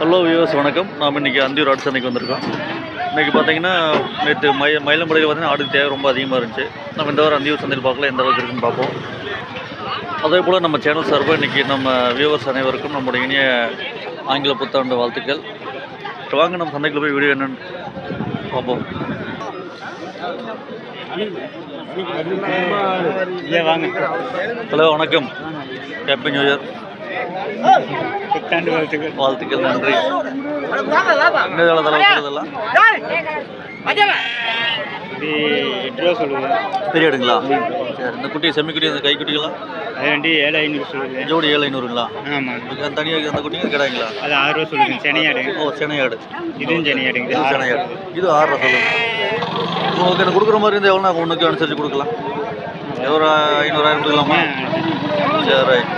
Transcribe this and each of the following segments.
Hello viewers வணக்கம். நாம் இன்றைக்கி அந்தியூர் ஆடு சந்தைக்கு வந்திருக்கோம். இன்றைக்கி பார்த்தீங்கன்னா நேற்று மய மயிலம்படையில் பார்த்தீங்கன்னா ஆடு தேவை ரொம்ப அதிகமாக இருந்துச்சு. நம்ம இந்த வாரம் அந்தியூர் சந்தையில் பார்க்கல எந்த அளவுக்கு இருக்குன்னு பார்ப்போம். அதே போல் நம்ம சேனல் சார்பாக இன்றைக்கி நம்ம வியூவர்ஸ் அனைவருக்கும் நம்முடைய இனிய ஆங்கில புத்தாண்டு வாழ்த்துக்கள். வாங்க நம்ம சந்தைக்குள்ள போய் வீடியோ என்னன்னு பார்ப்போம். ஹலோ வணக்கம். ஹாப்பி நியூ இயர் புத்தாண்டு வாழ்த்துக்கள். வாழ்த்துக்கள் நன்றி. இது எட்டு ரூபா சொல்லுவேன் பெரிய ஆடுங்களா சரி இந்த குட்டி செம்மி குட்டி அந்த கை குட்டிகளா அது வண்டி ஏழு ஐநூறு சொல்லுவேன் ஜோடி ஏழு ஐநூறுங்களா? ஆமாம் தனியாக அந்த குட்டிங்க கிடாங்களா அது ஆறு ரூபா சொல்லுவேன் சென்னையாடு. ஓ சென்னையாடு. இதுவும் சென்னையாடுங்க இது சென்னையாடு. இது ஆறு சொல்லுங்க உங்களுக்கு எனக்கு கொடுக்குற மாதிரி இருந்தால் எவ்வளோ ஒன்றுக்கு அனுசரித்து கொடுக்கலாம்? ஒரு ஐநூறாயிரம் கொடுக்கலாமா? சரி. ரைட்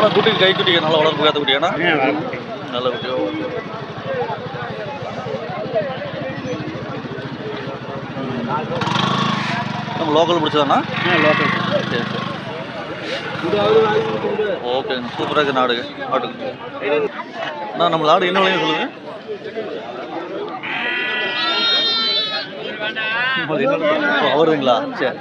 ஆனால் குட்டிக்கு கை குட்டிக்கு நல்லா வளர்ப்பு காத்த குட்டியாண்ணா நல்ல குட்டி ஓகே நம்ம லோக்கல் பிடிச்சதாண்ணா லோக்கல் சரி சரி. ஓகேங்க சூப்பராக இருக்குது நாடுங்க ஆட்டுக்கு அண்ணா நம்ம நாடு என்ன விலையும் சொல்லுங்க. ஓ, அவருங்களா? சரி.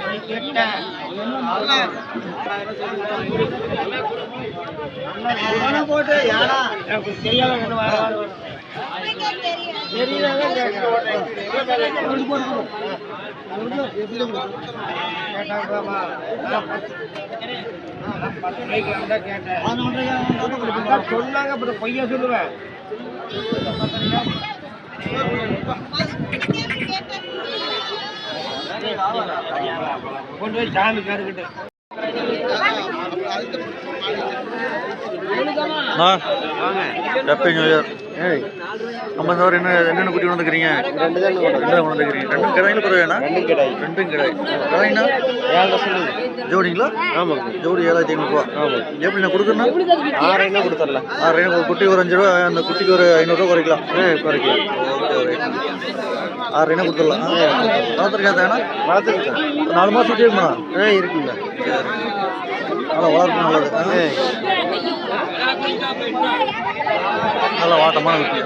சொன்னாங்க அப்புறம் பொய்யா சொல்லுவேன் கொண்டு போய் சாமி கருக்கிட்டு ஹாப்பி நியூ இயர் நம்ம இந்த என்ன என்னென்ன குட்டி வந்துக்கிறீங்க ரெண்டு தான் ரெண்டு தான் வந்துக்கிறீங்க ரெண்டும் கிடாயில பரவாயில்லைண்ணா ரெண்டும் கிடையாது ரெண்டும் கிடாய். கிடாயிண்ணா ஏழரை சொல்லுங்க ஜோடிங்களா? ஆமாங்க ஜோடி ஏழாயிரத்தி ஐநூறுரூவா ஆமாம் எப்படி நான் கொடுக்குறேன்னா? ஆறு என்ன கொடுத்துடலாம். ஆறு ஒரு குட்டிக்கு ஒரு அஞ்சு ரூபா அந்த குட்டிக்கு ஒரு ஐநூறுரூவா குறைக்கலாம். குறைக்கலாம். Okay okay. ஆறு என்ன கொடுத்துடலாம்? வளர்த்துருக்கேன் தானே? வளர்த்துக்கிட்டேன் நாலு மாதம் இருக்குமா? ஆ இருக்குங்க. நல்லா வளர்ப்பு நல்லது? நல்லா வாட்டமான குட்டி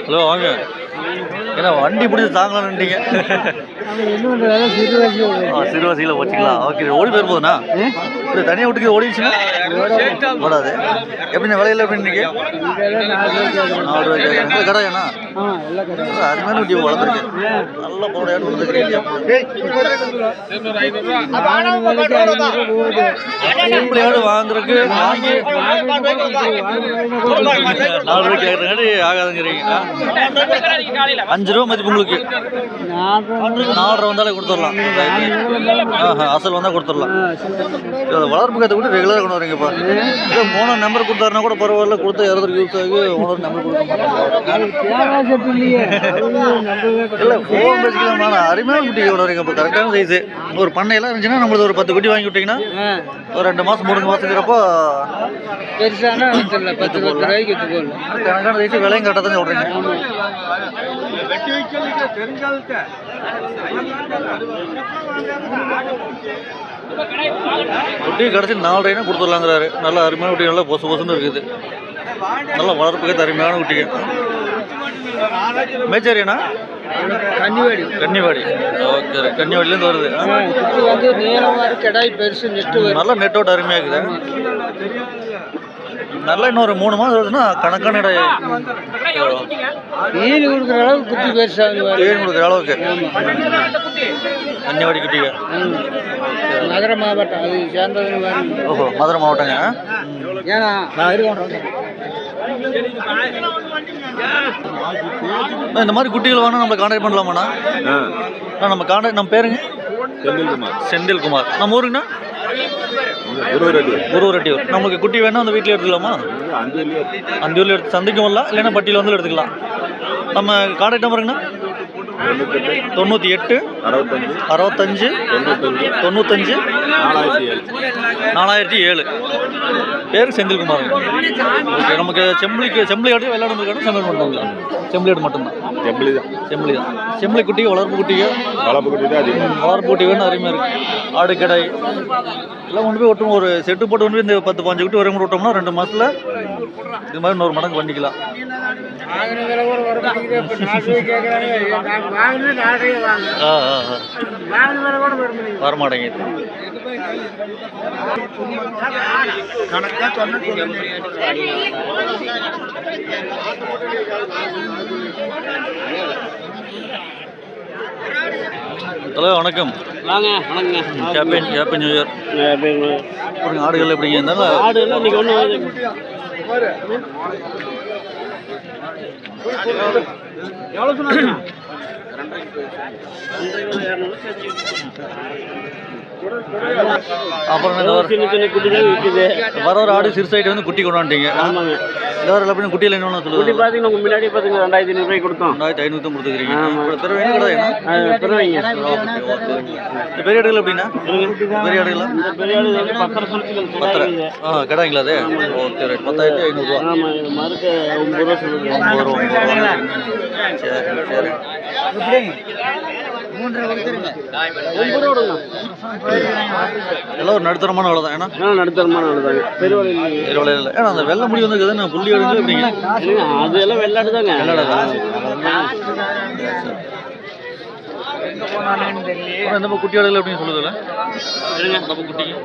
ஹலோ வாங்க. ஏன்னா வண்டி பிடிச்சி தாங்கலான்னுட்டீங்க ஆ சிறுவாசியில் வச்சுக்கலாம் ஓகே ஓடி போயிரு போதுண்ணா இது தனியாக விட்டுக்கு ஓடிடுச்சுன்னா ஓடாது. எப்படிண்ணா விலையில எப்படி நாலு ரூபாய் கேட்குறேன் கடையாண்ணா அருமையான குட்டி வளர்த்துருக்கு நல்ல போடையாட்டு வளர்த்துக்கிறீங்க சிம்பிளையாடு வாங்குறதுக்கு நாலு ரூபாய் கேட்குறங்காட்டி ஆகாதுங்கிறீங்க அஞ்சு ரூபா மதிப்பு உங்களுக்கு. நாலரை வந்தாலே கொடுத்துடலாம். ஆஹா அசல் வந்தால் கொடுத்துடலாம். வளர்ப்பு கற்று கூட ரெகுலராக கொண்டு வரீங்கப்பா இதோ ஓனர் நம்பர் கொடுத்தாருன்னா கூட பரவாயில்ல கொடுத்தா யாராவது யூஸ் ஆகி ஓனர் நம்பர் கொடுக்க மாட்டாங்க. இல்லை ஃபோன் பேசிக்கலாம் அருமையான குட்டி கொண்டு வரீங்க இப்போ கரெக்டான சைஸு ஒரு பண்ணையெல்லாம் இருந்துச்சுன்னா நம்மளுக்கு ஒரு பத்து குட்டி வாங்கி விட்டிங்கன்னா ஒரு ரெண்டு மாதம் மூணு மாதங்கிறப்போ பெருசானா பத்து பத்து ரூபாய்க்கு எடுத்துக்கோங்க கணக்கான சைஸ் விலையும் கரெக்டாக தான் சொல்கிறீங்க குட்டி கிடச்சி நாலரைனா கொடுத்துடலாங்கிறாரு. நல்ல அருமையான குட்டி நல்லா பொசு பொசுன்னு இருக்குது. நல்லா வளர்ப்புக்கு அருமையான குட்டிங்க. மேச்சேரியாண்ணா கன்னிவாடி. கன்னிவாடி. ஓகே கன்னிவாடிலேருந்து வருது. குட்டி வந்து நீளமா இருக்கு. கடாய் பெருசு நெட்டு நல்ல நெட் அவுட் அருமையாக இருக்குது. நல்லா இன்னொரு மூணு மாதம் வருதுன்னா கணக்கான மீன் கொடுக்குற அளவுக்கு குட்டி பெருசாகுது பாரு. தேன் கொடுக்குற அளவுக்கு. கன்னிவாடி குட்டிங்க நகர மாவட்டம் அது பாருங்க ஓஹோ மதுரை மாவட்டங்க. ஏன்னா நான் இருக்கேன். அண்ணா, இந்த மாதிரி குட்டிகள் வேணா நம்மளை கான்டாக்ட் பண்ணலாமாண்ணா? அண்ணா, நம்ம கான்டாக்ட் நம்ம பேருங்க? செந்தில்குமார். செந்தில்குமார். நம்ம ஊருங்கண்ணா? குருவரெட்டி குருவரெட்டியூர் நம்மளுக்கு குட்டி வேணா அந்த வீட்டில் எடுத்துக்கலாமா? அந்த ஊரில் எடுத்து சந்தைக்கும் வரலாம் இல்லைன்னா பட்டியில் வந்து எடுத்துக்கலாம். நம்ம கான்டாக்ட் நம்பருங்கண்ணா தொண்ணூற்றி எட்டு அறுபத்தஞ்சு தொண்ணூத்தஞ்சு நாலாயிரத்தி ஏழு. நாலாயிரத்தி ஏழு. பேர் செந்தில்குமார். ஓகே நமக்கு செம்பிளிக்கு செம்பிளி ஆடு வெள்ளாடு இருக்காடு செம்பிள் மட்டும்ங்களா செம்பிளி ஆடு மட்டும்தான். எப்படி தான். செம்பிளி தான். செம்பிளி குட்டி வளர்ப்பு குட்டிங்க வளர்ப்பு குட்டி தான் அதிகமாக வளர்ப்பு குட்டி வேணும் அருமையாக இருக்கு. ஆடு கடை. எல்லாம் கொண்டு போய் ஒட்டும் ஒரு செட்டு போட்டு கொண்டு போய் இந்த பத்து பாஞ்சு குட்டி வரைக்கும் விட்டோம்னா ரெண்டு மாசத்துல இது மாதிரி இன்னொரு மடங்கு பண்ணிக்கலாம் ஆ ஆ ஆ. வாங்கின விலை கூட வர மாட்டேங்குது. வர மாட்டேங்குது கணக்காக சொன்ன ஹலோ வணக்கம். வாங்க வணக்கங்க. நியூ இயர் அப்புறம் ஆடுகள் எப்படிங்க இருந்தாலும் ஆடு இன்னைக்கு ஒன்று எவ்வளோ சொன்னாங்க? அப்புறம் இந்த சின்ன சின்ன விற்குது வர ஒரு ஆடு சிறுசாயிட்டு வந்து குட்டி கொண்டாண்டிங்க ஆமாங்க. இந்த வர எப்படி குட்டியில் என்னென்னு குட்டி பார்த்தீங்கன்னா உங்க முன்னாடி பார்த்தீங்கன்னா ரெண்டாயிரத்தி ஐநூறுபாய்க்கு கொடுத்தோம். ரெண்டாயிரத்தி ஐநூற்றி கொடுத்துக்கிறீங்க என்ன கிடையாது பெரிய ஆடுகள் எப்படின்னா? பெரிய இந்த பெரிய ஆ கடாங்களா அது? ஓகே ரைட் பத்தாயிரத்தி ஐநூறுரூவா ஒம்பது ரூபா ஒம்பது சரி சரி. எல்லாம் ஒரு நடுத்தரமான வேலை தான். ஏன்னா? நடுத்தரமான ஆடு தாங்க. வேலை இல்லை ஏன்னா அந்த வெள்ளை முடி வந்து நான் புள்ளி எப்படிங்க இல்லைங்க, அது எல்லாம் வெள்ளாடு தாங்க. வெள்ளாடா? அப்புறம் இந்த மாதிரி குட்டி ஆடுகள் எப்படின்னு சொல்லுதுல்ல இருங்க நம்ம குட்டிக்கு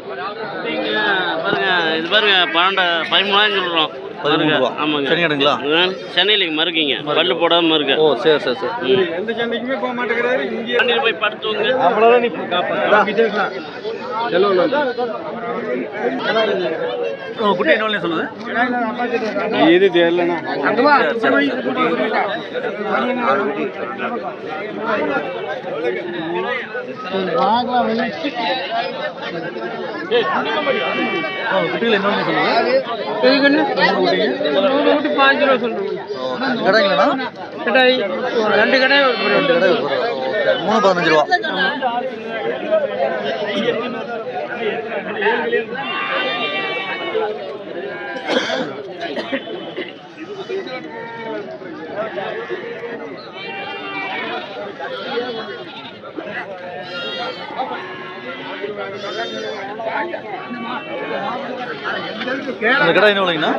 பாருங்க இது பாருங்க பன்னெண்டு பதிமூணாயிரம் சொல்கிறோம் பதிமூணு ரூபா. ஆமாங்க. சனி ஆடுங்களா சென்னையில மறுக்கீங்க பல்லு போடாம இருக்கு ஓ சரி சரி சரி. எந்த சண்டைக்குமே போக மாட்டேங்கிறாரு. இங்கே வண்டியில் போய் படுத்துவங்க. அவ்வளோதான் நீ. காப்பாற்றலாம் உங்க குட்டி என்ன சொல்லுது இது தெரியலண்ணா குட்டியில் என்ன பாஞ்சு ரூபா கடைங்களா? ரெண்டு கடை ரெண்டு கடை. மூணு பதினஞ்சு ரூபா. இந்த கடை என்ன விலைங்கண்ணா?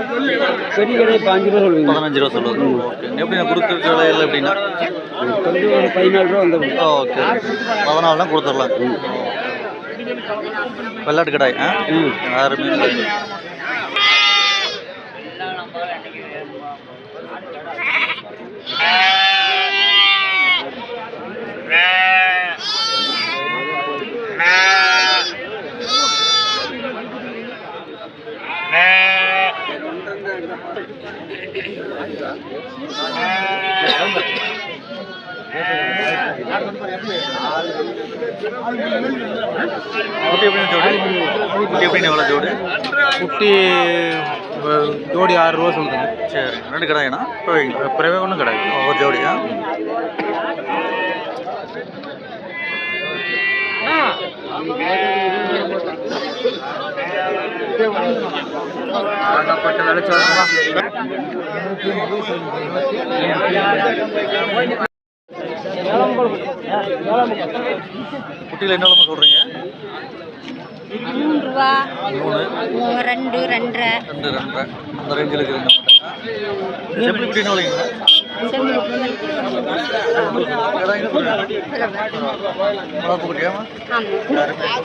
பெரிய கடை பாஞ்சு ரூபா சொல்லுவீங்க பதினஞ்சு ரூபா சொல்லுது. ஓகே. எப்படி நான் கொடுக்குற விலையில் எப்படின்னா ஒரு பதினாலு ரூபா வந்து ஓகே. கொடுத்துடலாம் வெள்ளாட்டு கடாய் ஆ? ஆறு மீன். கடை. குட்டி எப்படின்னு ஜோடி? குட்டி எப்படின்னு எவ்வளோ ஜோடி? குட்டி ஜோடி ஆறு ரூபா சொல்றேன் சரி ரெண்டு கடாய்ண்ணா பிறவே ஒன்றும் கிடையாது. ஒரு ஜோடியா பட்ட குட்டியில் என்ன சொல்கிறீங்க மூணு ரூபா மூணு. ரெண்டு ரெண்டரை. ரெண்டு ரெண்டரை. அந்த ரேஞ்சில் இருக்குதுங்க செப்பி குட்டி என்ன விலைங்க. வளர்ப்பு குட்டியாமா ஆமாம்.